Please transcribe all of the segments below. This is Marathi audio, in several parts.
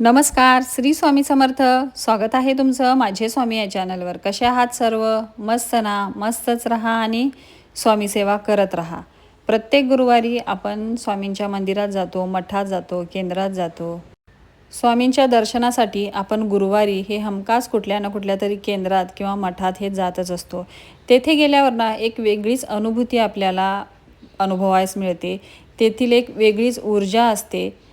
नमस्कार श्री स्वामी समर्थ. स्वागत आहे तुमचं माझे स्वामी या चॅनलवर कसे आहात सर्व? मस्त ना? मस्तच राहा आणि स्वामी सेवा करत राहा. प्रत्येक गुरुवारी आपण स्वामींच्या मंदिरात जातो मठात जातो केंद्रात जातो. स्वामींच्या दर्शनासाठी आपण गुरुवारी हे हमखास कुठल्या ना कुठल्या तरी केंद्रात किंवा मठात हे जातच असतो. तेथे गेल्यावर ना एक वेगळीच अनुभूती आपल्याला अनुभवायस मिळते. तेथील एक वेगळीच ऊर्जा असते.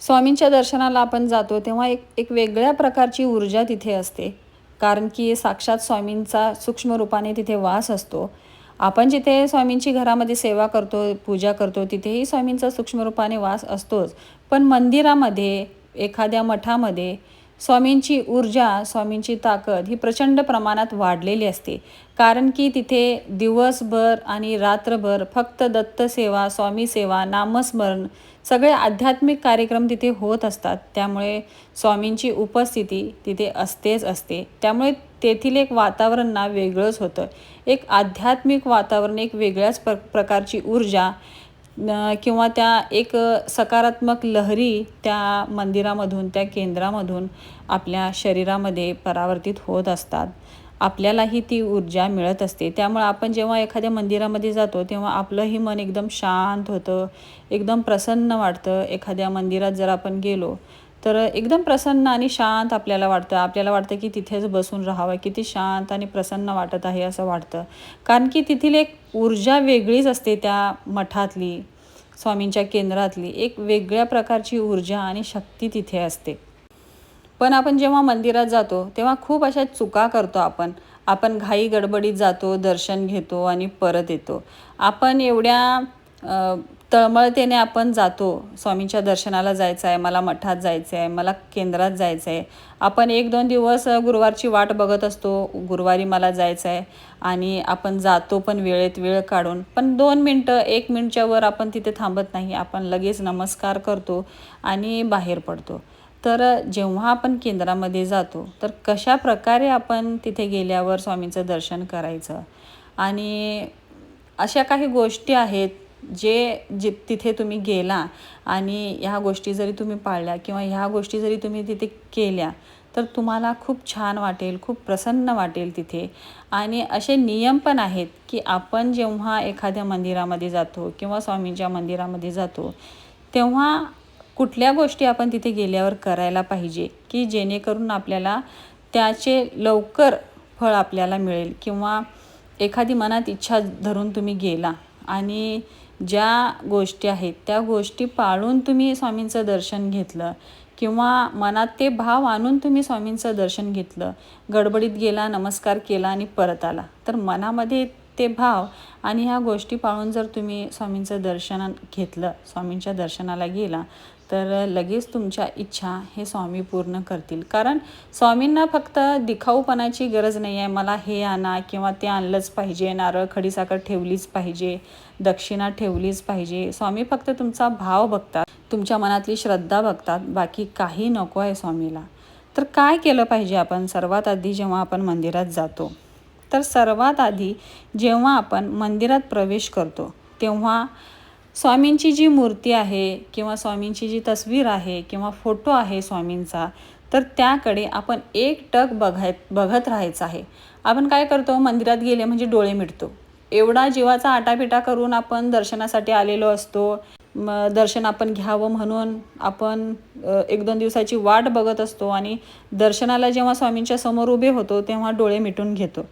स्वामींच्या दर्शनाला आपण जातो तेव्हा एक एक वेगळ्या प्रकारची ऊर्जा तिथे असते. कारण की साक्षात स्वामींचा सूक्ष्म रूपाने तिथे वास असतो. आपण जिथे स्वामींची घरामध्ये सेवा करतो पूजा करतो तिथेही स्वामींचा सूक्ष्म रूपाने वास असतोच. पण मंदिरामध्ये एखाद्या मठामध्ये स्वामींची ऊर्जा स्वामींची ताकद ही प्रचंड प्रमाणात वाढलेली असते. कारण की तिथे दिवसभर आणि रात्रभर फक्त दत्तसेवा स्वामी सेवा नामस्मरण सगळे आध्यात्मिक कार्यक्रम तिथे होत असतात. त्यामुळे स्वामींची उपस्थिती तिथे असतेच असते. त्यामुळे तेथील एक वातावरण ना वेगळंच होतं. एक आध्यात्मिक वातावरण एक वेगळ्याच प्र प्रकारची ऊर्जा किंवा त्या एक सकारात्मक लहरी त्या मंदिरामधून त्या केंद्रामधून आपल्या शरीरामध्ये परावर्तित होत असतात. आपल्यालाही ती ऊर्जा मिळत असते. त्यामुळे आपण जेव्हा एखाद्या मंदिरामध्ये जातो तेव्हा आपलंही मन एकदम शांत होतं एकदम प्रसन्न वाटतं. एखाद्या मंदिरात जर आपण गेलो तर एकदम प्रसन्न आणि शांत आपल्याला वाटतं. आपल्याला वाटतं की तिथेच बसून राहावं किती शांत आणि प्रसन्न वाटत आहे असं वाटतं. कारण की तिथील एक ऊर्जा वेगळीच असते त्या मठातली स्वामींच्या केंद्रातली. एक वेगळ्या प्रकारची ऊर्जा आणि शक्ती तिथे असते. पण आपण जेव्हा मंदिरात जातो तेव्हा खूप अशा चुका करतो आपण. आपण घाई गडबडीत जातो दर्शन घेतो आणि परत येतो. आपण एवढ्या तळमळतेने आपण जातो स्वामींच्या दर्शनाला जायचं आहे मला मठात जायचं आहे मला केंद्रात जायचं आहे आपण एक दोन दिवस गुरुवारची वाट बघत असतो गुरुवारी मला जायचं आहे आणि आपण जातो पण वेळेत वेळ काढून. पण दोन मिनटं एक मिनटच्या वर आपण तिथे थांबत नाही आपण लगेच नमस्कार करतो आणि बाहेर पडतो. तर जेव्हा आपण केंद्रामध्ये जातो तर कशा प्रकारे आपण तिथे गेल्यावर स्वामींचं दर्शन करायचं? आणि अशा काही गोष्टी आहेत जे जे तिथे तुम्ही गेला आणि ह्या गोष्टी जरी तुम्ही पाळल्या किंवा ह्या गोष्टी जरी तुम्ही तिथे केल्या तर तुम्हाला खूप छान वाटेल खूप प्रसन्न वाटेल तिथे. आणि असे नियम पण आहेत की आपण जेव्हा एखाद्या मंदिरामध्ये जातो किंवा स्वामींच्या मंदिरामध्ये जातो तेव्हा कुठल्या गोष्टी आपण तिथे गेल्यावर करायला पाहिजे की जेणेकरून आपल्याला त्याचे लवकर फळ आपल्याला मिळेल किंवा एखादी मनात इच्छा धरून तुम्ही गेला आणि ज्या गोष्टी आहेत त्या गोष्टी पाळून तुम्ही स्वामींचं दर्शन घेतलं किंवा मनात ते भाव आणून तुम्ही स्वामींचं दर्शन घेतलं गडबडीत गेला नमस्कार केला आणि परत आला तर मनामध्ये ते भाव आणि ह्या गोष्टी पाळून जर तुम्ही स्वामींचं दर्शन घेतलं स्वामींच्या दर्शनाला गेला तर लगेच तुमच्या इच्छा हे स्वामी पूर्ण करतील. कारण स्वामींना फक्त दिखाऊपणाची गरज नाही आहे मला हे आणा किंवा ते आणलंच पाहिजे. नारळ खडीसाखर ठेवलीच पाहिजे. दक्षिणा ठेवलीच पाहिजे. स्वामी फक्त तुमचा भाव बघतात. तुमच्या मनातली श्रद्धा बघतात. बाकी काही नको आहे स्वामीला. तर काय केलं पाहिजे आपण? सर्वात आधी जेव्हा आपण मंदिरात जातो तर सर्वात आधी जेव्हा आपण मंदिरात प्रवेश करतो तेव्हा स्वामींची जी मूर्ती आहे किंवा स्वामींची जी तस्वीर आहे किंवा फोटो आहे स्वामींचा तर त्याकडे आपण एक टक बघाय बघत राहायचं आहे. आपण काय करतो? मंदिरात गेले म्हणजे डोळे मिटतो. एवढा जीवाचा आटापिटा करून आपण दर्शनासाठी आलेलो असतो. म दर्शन आपण घ्यावं म्हणून आपण एक दोन दिवसाची वाट बघत असतो आणि दर्शनाला जेव्हा स्वामींच्या समोर उभे होतो तेव्हा डोळे मिटून घेतो.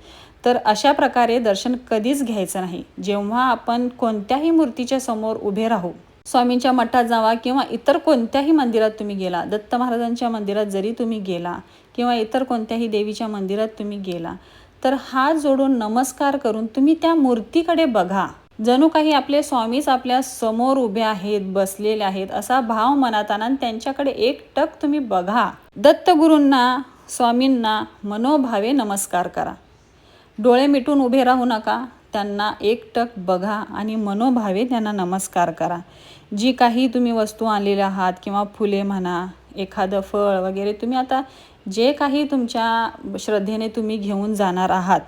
तर अशा प्रकारे दर्शन कधीच घ्यायचं नाही. जेव्हा आपण कोणत्याही मूर्तीच्या समोर उभे राहू स्वामींच्या मठात जावा किंवा इतर कोणत्याही मंदिरात तुम्ही गेला दत्त महाराजांच्या मंदिरात जरी तुम्ही गेला किंवा इतर कोणत्याही देवीच्या मंदिरात तुम्ही गेला तर हात जोडून नमस्कार करून तुम्ही त्या मूर्तीकडे बघा. जणू काही आपले स्वामीच आपल्यासमोर उभे आहेत बसलेले आहेत असा भाव मनात आणून त्यांच्याकडे एक टक तुम्ही बघा. दत्तगुरूंना स्वामींना मनोभावे नमस्कार करा. डोळे मिटून उभे राहू नका. त्यांना एकटक बघा आणि मनोभावे त्यांना नमस्कार करा. जी काही तुम्ही वस्तू आणलेल्या आहात किंवा फुले म्हणा एखादं फळ वगैरे तुम्ही आता जे काही तुमच्या श्रद्धेने तुम्ही घेऊन जाणार आहात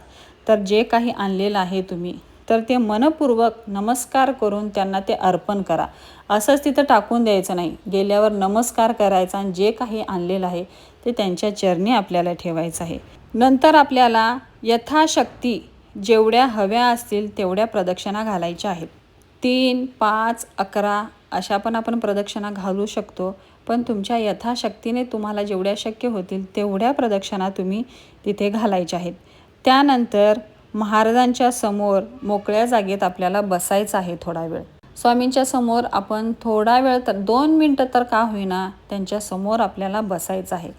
तर जे काही आणलेलं आहे तुम्ही तर ते मनपूर्वक नमस्कार करून त्यांना ते अर्पण करा. असंच तिथं टाकून द्यायचं नाही. गेल्यावर नमस्कार करायचा आणि जे काही आणलेलं आहे ते त्यांच्या चरणी आपल्याला ठेवायचं आहे. नंतर आपल्याला यथाशक्ती जेवढ्या हव्या असतील तेवढ्या प्रदक्षिणा घालायच्या आहेत. तीन पाच अकरा अशा पण आपण प्रदक्षिणा घालू शकतो. पण तुमच्या यथाशक्तीने तुम्हाला जेवढ्या शक्य होतील तेवढ्या प्रदक्षिणा तुम्ही तिथे घालायच्या आहेत. त्यानंतर महाराजांच्या समोर मोकळ्या जागेत आपल्याला बसायचं आहे थोडा वेळ. स्वामींच्या समोर आपण थोडा वेळ तर दोन मिनटं तर का होईना त्यांच्यासमोर आपल्याला बसायचं आहे.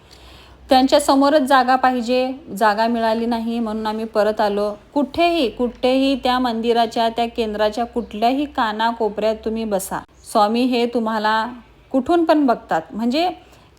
त्यांच्या समोरच जागा पाहिजे जागा मिळाली नाही म्हणून आम्ही परत आलो. कुठेही कुठेही त्या मंदिराच्या त्या केंद्राच्या कुठल्याही काना कोपऱ्यात तुम्ही बसा. स्वामी हे तुम्हाला कुठून पण बघतात. म्हणजे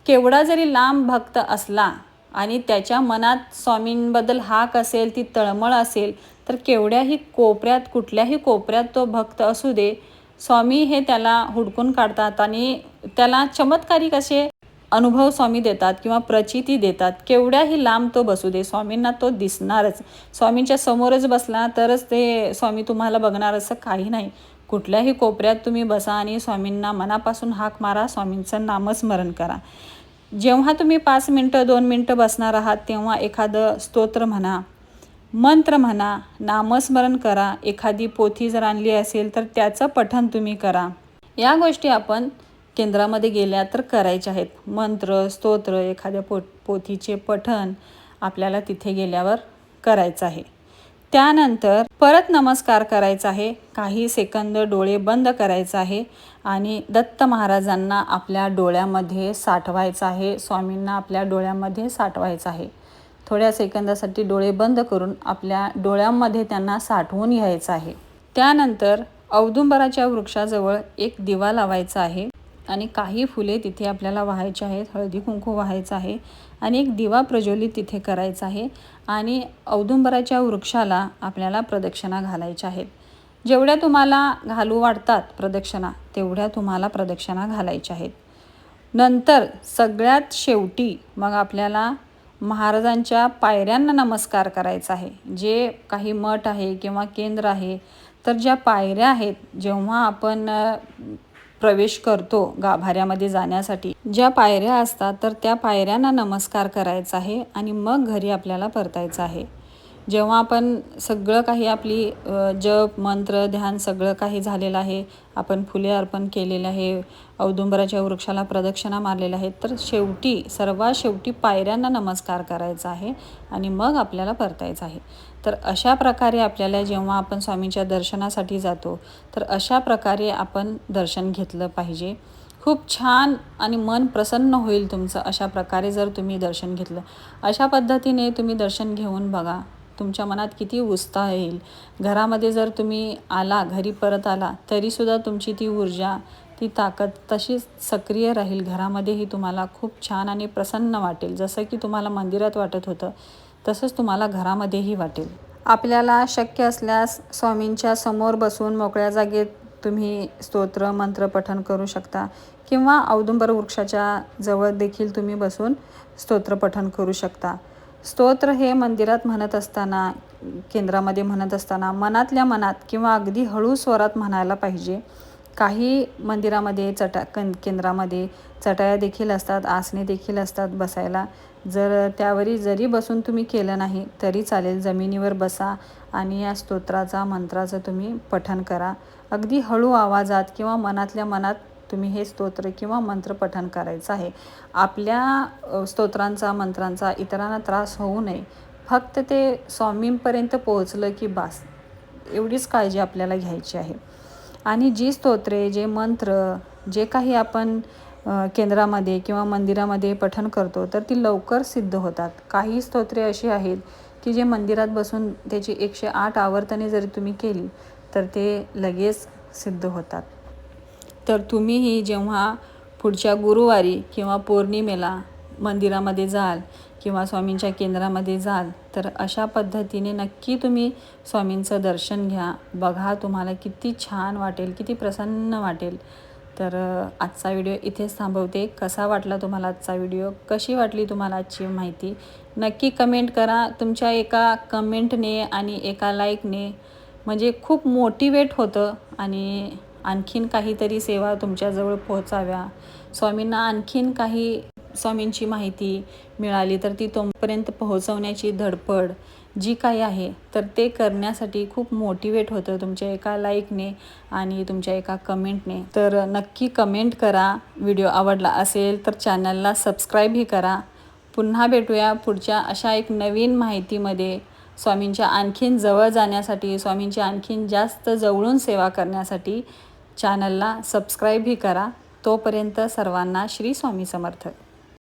केवढा जरी लांब भक्त असला आणि त्याच्या मनात स्वामींबद्दल हाक असेल ती तळमळ असेल तर केवढ्याही कोपऱ्यात कुठल्याही कोपऱ्यात तो भक्त असू दे. स्वामी हे त्याला हुडकून काढतात आणि त्याला चमत्कारिक असे अनुभव स्वामी देतात किंवा प्रचिती देतात केवढ्याही लांब तो बसू दे स्वामींना तो दिसणारच. स्वामींच्या समोरच बसला तरच ते स्वामी तुम्हाला बघणार असं काही नाही. कुठल्याही कोपऱ्यात तुम्ही बसा आणि स्वामींना मनापासून हाक मारा स्वामींचं नामस्मरण करा. जेव्हा तुम्ही पाच मिनटं दोन मिनटं बसणार आहात तेव्हा एखादं स्तोत्र म्हणा मंत्र म्हणा नामस्मरण करा. एखादी पोथी जर आणली असेल तर त्याचं पठण तुम्ही करा. या गोष्टी आपण केंद्रामध्ये गेल्या तर करायच्या आहेत. मंत्र स्तोत्र एखाद्या पो पोथीचे पठण आपल्याला तिथे गेल्यावर करायचं आहे. त्यानंतर परत नमस्कार करायचा आहे. काही सेकंद डोळे बंद करायचं आहे आणि दत्त महाराजांना आपल्या डोळ्यामध्ये साठवायचं आहे. स्वामींना आपल्या डोळ्यामध्ये साठवायचं आहे. थोड्या सेकंदासाठी डोळे बंद करून आपल्या डोळ्यांमध्ये त्यांना साठवून घ्यायचं आहे. त्यानंतर औदुंबराच्या वृक्षाजवळ एक दिवा लावायचा आहे. आणि काही फुले तिथे आपल्याला व्हायची आहेत. हळदी कुंकू वाहायचं आहे आणि एक दिवा प्रज्वलित तिथे करायचा आहे आणि औदुंबराच्या वृक्षाला आपल्याला प्रदक्षिणा घालायच्या आहेत. जेवढ्या तुम्हाला घालू वाटतात प्रदक्षिणा तेवढ्या तुम्हाला प्रदक्षिणा घालायच्या आहेत. नंतर सगळ्यात शेवटी मग आपल्याला महाराजांच्या पायऱ्यांना नमस्कार करायचा आहे. जे काही मठ आहे किंवा केंद्र आहे तर ज्या पायऱ्या आहेत जेव्हा आपण प्रवेश करतो गाभाऱ्यामध्ये जाण्यासाठी. ज्या पायऱ्या असतात तर त्या पायऱ्यांना नमस्कार करायचा आहे आणि मग घरी आपल्याला परतायचं आहे. जेव्हा आपण सगळं काही आपली जप मंत्र ध्यान सगळं काही झालेलं आहे आपण फुले अर्पण केलेले आहे औदुंबराच्या वृक्षाला प्रदक्षिणा मारलेल्या आहेत तर शेवटी सर्वात शेवटी पायऱ्यांना नमस्कार करायचा आहे आणि मग आपल्याला परतायचं आहे. तर अशा प्रकारे आपल्याला जेव्हा आपण स्वामींच्या दर्शनासाठी जातो तर अशा प्रकारे आपण दर्शन घेतलं पाहिजे. खूप छान आणि मन प्रसन्न होईल तुमचं अशा प्रकारे जर तुम्ही दर्शन घेतलं. अशा पद्धतीने तुम्ही दर्शन घेऊन बघा. तुमच्या मनात किती उत्साह येईल. घरामध्ये जर तुम्ही आला घरी परत आला तरीसुद्धा तुमची ती ऊर्जा ती ताकद तशीच सक्रिय राहील. घरामध्येही तुम्हाला खूप छान आणि प्रसन्न वाटेल. जसं की तुम्हाला मंदिरात वाटत होतं तसंच तुम्हाला घरामध्येही वाटेल. आपल्याला शक्य असल्यास स्वामींच्या समोर बसून मोकळ्या जागेत तुम्ही स्तोत्र मंत्र पठण करू शकता किंवा औदुंबर वृक्षाच्या जवळ देखील तुम्ही बसून स्तोत्र पठण करू शकता. स्तोत्र हे मंदिरात म्हणत असताना केंद्रामध्ये म्हणत असताना मनातल्या मनात किंवा अगदी हळू स्वरात म्हणायला पाहिजे. काही मंदिरामध्ये चटा कं केंद्रामध्ये चटाया देखील असतात आसने देखील असतात बसायला. जर त्यावरी जरी बसून तुम्ही केलं नाही तरी चालेल. जमिनीवर बसा आणि या स्तोत्राचा मंत्राचं तुम्ही पठन करा. अगदी हळू आवाजात किंवा मनातल्या मनात तुम्ही हे स्तोत्र किंवा मंत्र पठन करायचं आहे. आपल्या स्तोत्रांचा मंत्रांचा इतरांना त्रास होऊ नये. फक्त ते स्वामींपर्यंत पोहोचलं की बास एवढीच काळजी आपल्याला घ्यायची आहे. आणि जी स्तोत्रे जे मंत्र जे काही आपण केंद्रामध्ये किंवा मंदिरामध्ये पठण करतो तर ती लवकर सिद्ध होतात. काही स्तोत्रे अशी आहेत की जे मंदिरात बसून त्याची एकशे आठ आवर्तने जरी तुम्ही केली तर ते लगेच सिद्ध होतात. तर तुम्हीही जेव्हा पुढच्या गुरुवारी किंवा पौर्णिमेला मंदिरामध्ये जाल किंवा स्वामींच्या केंद्रामध्ये जाल तर अशा पद्धतीने नक्की तुम्ही स्वामींचं दर्शन घ्या. बघा तुम्हाला किती छान वाटेल किती प्रसन्न वाटेल. तर आजचा व्हिडिओ इथेच थांबवते. कसा वाटला तुम्हाला आजचा व्हिडिओ? कशी वाटली तुम्हाला आजची माहिती? नक्की कमेंट करा. तुमच्या एका कमेंटने आणि एका लाईकने म्हणजे खूप मोटिवेट होतं आणि आणखीन काहीतरी सेवा तुमच्याजवळ पोहोचाव्या. स्वामींना आणखीन काही स्वामींची माहिती मिळाली तर ती तोपर्यंत पोहोचवण्याची धडपड. जी काही आहे तर ते करण्यासाठी खूप मोटिवेट होतं तुमच्या एका लाईकने आणि तुमच्या एका कमेंटने तर नक्की कमेंट करा. व्हिडिओ आवडला असेल तर चॅनलला सबस्क्राईबही करा. पुन्हा भेटूया पुढच्या अशा एक नवीन माहितीमध्ये. स्वामींच्या आणखीन जवळ जाण्यासाठी स्वामींची आणखीन जास्त जवळून सेवा करण्यासाठी चॅनलला सबस्क्राईबही करा. तोपर्यंत सर्वांना श्री स्वामी समर्थ.